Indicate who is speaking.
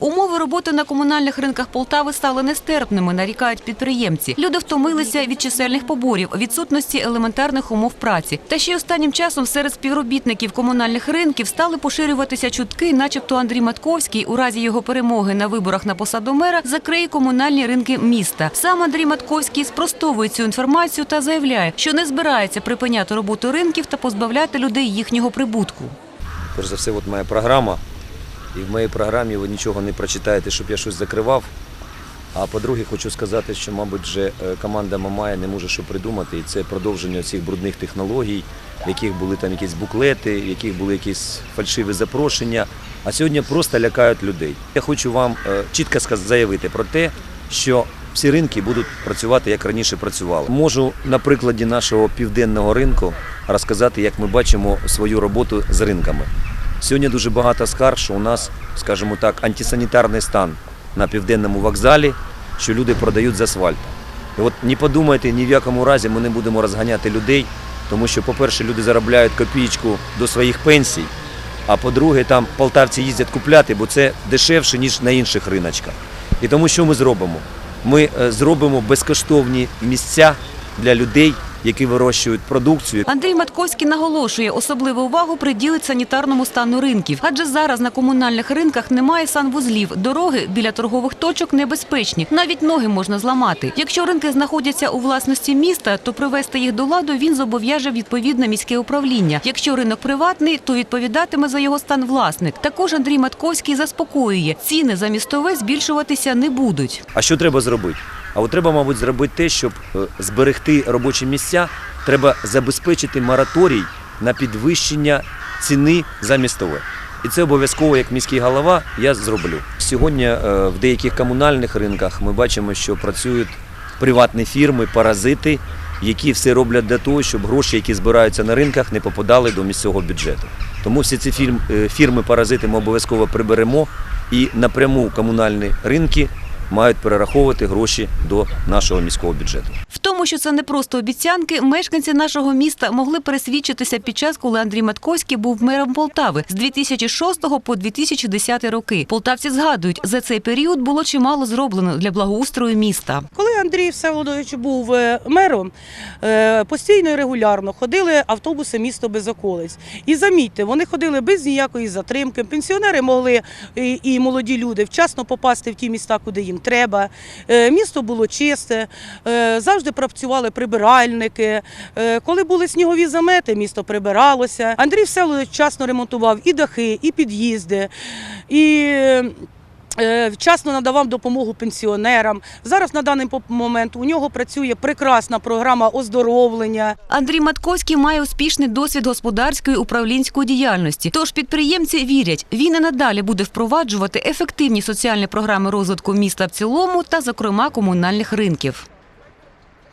Speaker 1: Умови роботи на комунальних ринках Полтави стали нестерпними, нарікають підприємці. Люди втомилися від чисельних поборів, відсутності елементарних умов праці. Та ще й останнім часом серед співробітників комунальних ринків стали поширюватися чутки, начебто Андрій Матковський у разі його перемоги на виборах на посаду мера закриє комунальні ринки міста. Сам Андрій Матковський спростовує цю інформацію та заявляє, що не збирається припиняти роботу ринків та позбавляти людей їхнього прибутку.
Speaker 2: Перш за все, от моя програма. І в моїй програмі ви нічого не прочитаєте, щоб я щось закривав. А по-друге, хочу сказати, що, мабуть, вже е, команда Мамая не може що придумати. І це продовження цих брудних технологій, в яких були там якісь буклети, в яких були якісь фальшиві запрошення. А сьогодні просто лякають людей. Я хочу вам е, чітко заявити про те, що всі ринки будуть працювати як раніше працювали. Можу на прикладі нашого південного ринку розказати, як ми бачимо свою роботу з ринками. Сьогодні дуже багато скарг, що у нас, скажімо так, антисанітарний стан на південному вокзалі, що люди продають з асфальту. І от не подумайте, ні в якому разі ми не будемо розганяти людей, тому що, по-перше, люди заробляють копійку до своїх пенсій, а по-друге, там полтавці їздять купляти, бо це дешевше, ніж на інших риночках. І тому що ми зробимо? Ми е, зробимо безкоштовні місця для людей, які вирощують продукцію.
Speaker 1: Андрій Матковський наголошує, особливу увагу приділить санітарному стану ринків. Адже зараз на комунальних ринках немає санвузлів, дороги біля торгових точок небезпечні, навіть ноги можна зламати. Якщо ринки знаходяться у власності міста, то привести їх до ладу він зобов'яже відповідне міське управління. Якщо ринок приватний, то відповідатиме за його стан власник. Також Андрій Матковський заспокоює, ціни за містове збільшуватися не будуть.
Speaker 2: А що треба зробити? А от треба, мабуть, зробити те, щоб е, зберегти робочі місця, треба забезпечити мораторій на підвищення ціни за містове. І це обов'язково, як міський голова, я зроблю. Сьогодні е, в деяких комунальних ринках ми бачимо, що працюють приватні фірми, паразити, які все роблять для того, щоб гроші, які збираються на ринках, не попадали до місцевого бюджету. Тому всі ці е, фірми-паразити ми обов'язково приберемо і напряму комунальні ринки мають перераховувати гроші до нашого міського бюджету.
Speaker 1: Тому, що це не просто обіцянки, мешканці нашого міста могли пересвідчитися під час, коли Андрій Матковський був мером Полтави з 2006 по 2010 роки. Полтавці згадують, за цей період було чимало зроблено для благоустрою міста.
Speaker 3: Коли Андрій Всеволодович був е, мером, е, постійно і регулярно ходили автобуси місто без околиць. І замітьте, вони ходили без ніякої затримки. Пенсіонери могли і, молоді люди вчасно попасти в ті міста, куди їм треба. Е, Місто було чисте, завжди працювали прибиральники. Е, Коли були снігові замети, місто прибиралося. Андрій Всеволодович вчасно ремонтував і дахи, і під'їзди. І е, вчасно надавав допомогу пенсіонерам. Зараз на даний момент у нього працює прекрасна програма оздоровлення.
Speaker 1: Андрій Матковський має успішний досвід господарської управлінської діяльності. Тож підприємці вірять, він і надалі буде впроваджувати ефективні соціальні програми розвитку міста в цілому та, зокрема, комунальних ринків.